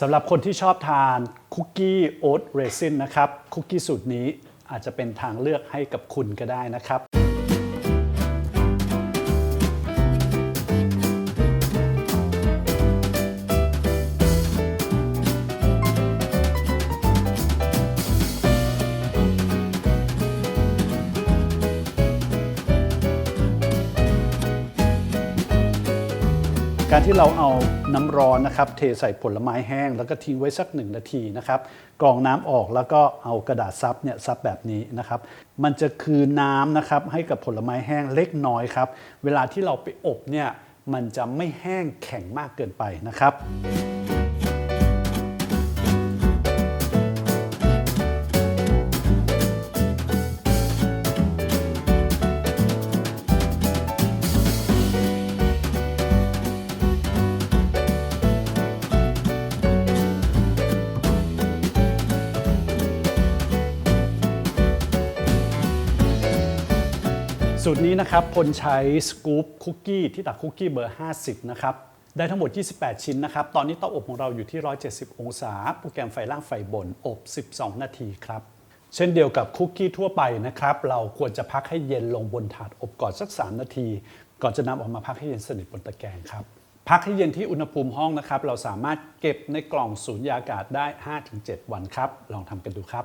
สำหรับคนที่ชอบทานคุกกี้โอ๊ตเรซินนะครับคุกกี้สูตรนี้อาจจะเป็นทางเลือกให้กับคุณก็ได้นะครับ การที่เราเอาน้ำร้อนนะครับเทใส่ผลไม้แห้ง แล้วก็ทิ้งไว้สักหนึ่งนาทีนะครับกรองน้ำออกแล้วก็เอากระดาษซับเนี่ยซับแบบนี้นะครับมันจะคือน้ำนะครับให้กับผลไม้แห้งเล็กน้อยครับเวลาที่เราไปอบเนี่ยมันจะไม่แห้งแข็งมากเกินไปนะครับ สูตรนี้นะครับพลใช้สกู๊ปคุกกี้ที่ตักคุกกี้เบอร์ 50 นะครับ ได้ทั้งหมด 28 ชิ้นนะครับ ตอนนี้เตาอบของเราอยู่ที่ 170 องศา โปรแกรมไฟล่างไฟบน อบ 12 นาทีครับ เช่นเดียวกับคุกกี้ทั่วไปนะครับ เราควรจะพักให้เย็นลงบนถาดอบก่อนสัก 3 นาที ก่อนจะนำออกมาพักให้เย็นสนิทบนตะแกรงครับ พักให้เย็นที่อุณหภูมิห้องนะครับ เราสามารถเก็บในกล่องสูญญากาศได้ 5-7 วันครับ ลองทำกันดูครับ